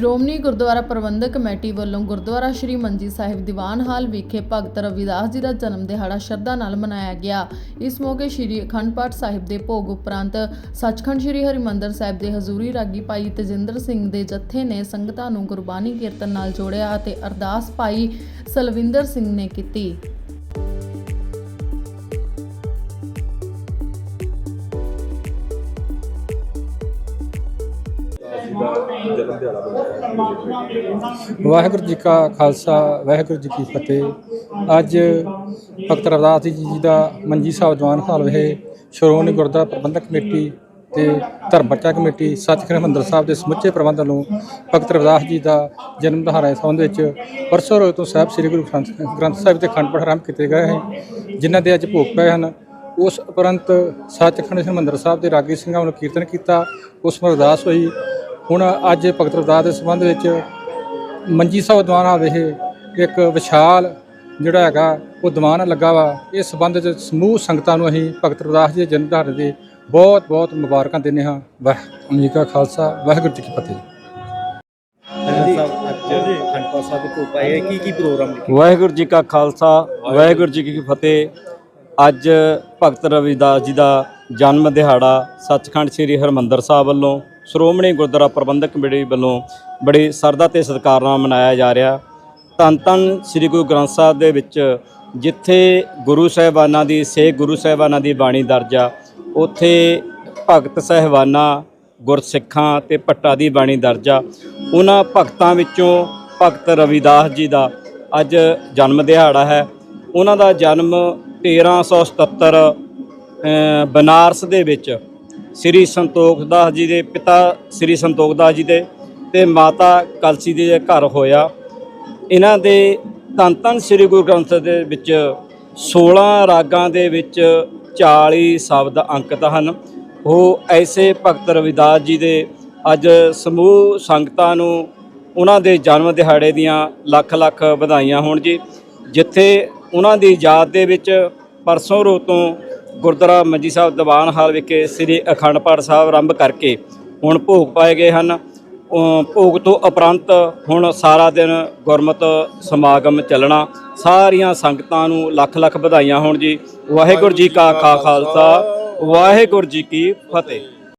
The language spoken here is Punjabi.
ਸ਼੍ਰੋਮਣੀ ਗੁਰਦੁਆਰਾ ਪ੍ਰਬੰਧਕ ਕਮੇਟੀ ਵੱਲੋਂ ਗੁਰਦੁਆਰਾ ਸ਼੍ਰੀ ਮੰਜੀ ਸਾਹਿਬ ਦੀਵਾਨ ਹਾਲ ਵਿਖੇ ਭਗਤ ਰਵਿਦਾਸ ਜੀ ਦਾ ਜਨਮ ਦਿਹਾੜਾ ਸ਼ਰਧਾ ਨਾਲ ਮਨਾਇਆ ਗਿਆ। ਇਸ ਮੌਕੇ ਸ਼੍ਰੀ ਅਖੰਡ ਪਾਠ ਸਾਹਿਬ ਦੇ ਭੋਗ ਉਪਰੰਤ ਸੱਚਖੰਡ ਸ਼੍ਰੀ ਹਰਿਮੰਦਰ ਸਾਹਿਬ ਦੇ ਹਜ਼ੂਰੀ ਰਾਗੀ ਭਾਈ ਤੇਜਿੰਦਰ ਸਿੰਘ ਦੇ ਜਥੇ ਨੇ ਸੰਗਤਾਂ ਨੂੰ ਗੁਰਬਾਣੀ ਕੀਰਤਨ ਨਾਲ ਜੋੜਿਆ ਅਤੇ ਅਰਦਾਸ ਭਾਈ ਸਲਵਿੰਦਰ ਸਿੰਘ ਨੇ ਕੀਤੀ। ਜਨਮ ਦਿਹਾੜਾ ਮਨਾਇਆ ਵਾਹਿਗੁਰੂ ਜੀ ਕਾ ਖਾਲਸਾ, ਵਾਹਿਗੁਰੂ ਜੀ ਕੀ ਫਤਿਹ। ਅੱਜ ਭਗਤ ਰਵਦਾਸ ਜੀ ਦਾ ਮੰਜੀ ਸਾਹਿਬ ਦੀਵਾਨ ਹਾਲ ਵਿਖੇ ਸ਼੍ਰੋਮਣੀ ਗੁਰਦੁਆਰਾ ਪ੍ਰਬੰਧਕ ਕਮੇਟੀ ਤੇ ਧਰਮ ਬੱਚਾ ਕਮੇਟੀ ਸੱਚਖੰਡ ਹਰਿਮੰਦਰ ਸਾਹਿਬ ਦੇ ਸਮੁੱਚੇ ਪ੍ਰਬੰਧ ਵੱਲੋਂ ਭਗਤ ਰਵਦਾਸ ਜੀ ਦਾ ਜਨਮ ਦਿਹਾੜਾ ਸੰਬੰਧ ਵਿੱਚ ਪਰਸੋਂ ਰੋਜ਼ ਤੋਂ ਸਾਹਿਬ ਸ੍ਰੀ ਗੁਰੂ ਗ੍ਰੰਥ ਗ੍ਰੰਥ ਸਾਹਿਬ ਦੇ ਖੰਡ ਪਾਠ ਆਰੰਭ ਕੀਤੇ ਗਏ ਹਨ, ਜਿਨ੍ਹਾਂ ਦੇ ਅੱਜ ਭੋਗ ਪਏ ਹਨ। ਉਸ ਉਪਰੰਤ ਸੱਚਖੰਡ ਹਰਿਮੰਦਰ ਸਾਹਿਬ ਦੇ ਰਾਗੀ ਸਿੰਘਾਂ ਵੱਲੋਂ ਕੀਰਤਨ ਕੀਤਾ, ਉਸ ਨੂੰ ਅਰਦਾਸ ਹੋਈ। ਹੁਣ ਅੱਜ ਭਗਤ ਰਵਿਦਾਸ ਦੇ ਸੰਬੰਧ ਵਿੱਚ ਮੰਜੀ ਸਾਹਿਬ ਦੀਵਾਨਾ ਵਿਖੇ ਇੱਕ ਵਿਸ਼ਾਲ ਜਿਹੜਾ ਹੈਗਾ, ਉਹ ਦੀਵਾਨ ਲੱਗਾ ਵਾ। ਇਸ ਸੰਬੰਧ ਵਿੱਚ ਸਮੂਹ ਸੰਗਤਾਂ ਨੂੰ ਅਸੀਂ ਭਗਤ ਰਵਿਦਾਸ ਜੀ ਦੇ ਜਨਮ ਦਿਹਾੜੇ ਦੇ ਬਹੁਤ ਬਹੁਤ ਮੁਬਾਰਕਾਂ ਦਿੰਦੇ ਹਾਂ। ਵਾਹਿਗੁਰੂ ਜੀ ਕਾ ਖਾਲਸਾ, ਵਾਹਿਗੁਰੂ ਜੀ ਕੀ ਫਤਿਹ। ਵਾਹਿਗੁਰੂ ਜੀ ਕਾ ਖਾਲਸਾ, ਵਾਹਿਗੁਰੂ ਜੀ ਕੀ ਫਤਿਹ। ਅੱਜ ਭਗਤ ਰਵਿਦਾਸ ਜੀ ਦਾ ਜਨਮ ਦਿਹਾੜਾ ਸੱਚਖੰਡ ਸ੍ਰੀ ਹਰਮੰਦਰ ਸਾਹਿਬ ਵੱਲੋਂ ਸ਼੍ਰੋਮਣੀ ਗੁਰਦੁਆਰਾ ਪ੍ਰਬੰਧਕ ਕਮੇਟੀ ਵੱਲੋਂ ਬੜੀ ਸਰਦਾ ਤੇ ਸਤਿਕਾਰ ਨਾਲ ਮਨਾਇਆ ਜਾ ਰਿਹਾ। ਧੰਨ ਧੰਨ ਸ੍ਰੀ ਗੁਰੂ ਗ੍ਰੰਥ ਸਾਹਿਬ ਦੇ ਵਿੱਚ ਜਿੱਥੇ ਗੁਰੂ ਸਾਹਿਬਾਨਾਂ ਦੀ ਸੇ ਗੁਰੂ ਸਾਹਿਬਾਨਾਂ ਦੀ ਬਾਣੀ ਦਰਜ ਆ ਉੱਥੇ ਭਗਤ ਸਹਿਬਾਨਾਂ ਗੁਰਸਿੱਖਾਂ ਤੇ ਭੱਟਾ ਦੀ ਬਾਣੀ ਦਰਜ ਆ ਉਹਨਾਂ ਭਗਤਾਂ ਵਿੱਚੋਂ ਭਗਤ ਰਵਿਦਾਸ ਜੀ ਦਾ ਅੱਜ ਜਨਮ ਦਿਹਾੜਾ ਹੈ। ਉਹਨਾਂ ਦਾ ਜਨਮ 1377 ਅ, ਬਨਾਰਸ ਦੇ ਵਿੱਚ ਸ੍ਰੀ ਸੰਤੋਖ ਦਾਸ ਜੀ ਦੇ ਪਿਤਾ ਸ੍ਰੀ ਸੰਤੋਖ ਦਾਸ ਜੀ ਦੇ ਤੇ ਮਾਤਾ ਕਲਸੀ ਦੇ ਘਰ ਹੋਇਆ। ਇਹਨਾਂ ਦੇ ਧੰਨ ਧੰਨ ਸ੍ਰੀ ਗੁਰੂ ਗ੍ਰੰਥ ਦੇ ਵਿੱਚ 16 ਰਾਗਾਂ ਦੇ ਵਿੱਚ 40 ਸ਼ਬਦ ਅੰਕਿਤ ਹਨ। ਉਹ ਐਸੇ ਭਗਤ ਰਵਿਦਾਸ ਜੀ ਦੇ ਅੱਜ ਸਮੂਹ ਸੰਗਤਾਂ ਨੂੰ ਉਹਨਾਂ ਦੇ ਜਨਮ ਦਿਹਾੜੇ ਦੀਆਂ ਲੱਖ ਲੱਖ ਵਧਾਈਆਂ ਹੋਣ ਜੀ। ਜਿੱਥੇ ਉਹਨਾਂ ਦੀ ਯਾਦ ਦੇ ਵਿੱਚ ਪਰਸੋਂ ਰੋ ਤੋਂ ਗੁਰਦੁਆਰਾ ਮੰਜੀ ਸਾਹਿਬ ਦੀਵਾਨ ਹਾਲ ਵਿਖੇ ਸ੍ਰੀ ਅਖੰਡ ਪਾਠ ਸਾਹਿਬ ਆਰੰਭ ਕਰਕੇ ਹੁਣ ਭੋਗ ਪਾਏ ਗਏ ਹਨ। ਭੋਗ ਤੋਂ ਉਪਰੰਤ ਹੁਣ ਸਾਰਾ ਦਿਨ ਗੁਰਮਤ ਸਮਾਗਮ ਚੱਲਣਾ। ਸਾਰੀਆਂ ਸੰਗਤਾਂ ਨੂੰ ਲੱਖ ਲੱਖ ਵਧਾਈਆਂ ਹੋਣ ਜੀ। ਵਾਹਿਗੁਰੂ ਜੀ ਕਾ ਖਾ ਖਾਲਸਾ, ਵਾਹਿਗੁਰੂ ਜੀ ਕੀ ਫਤਿਹ।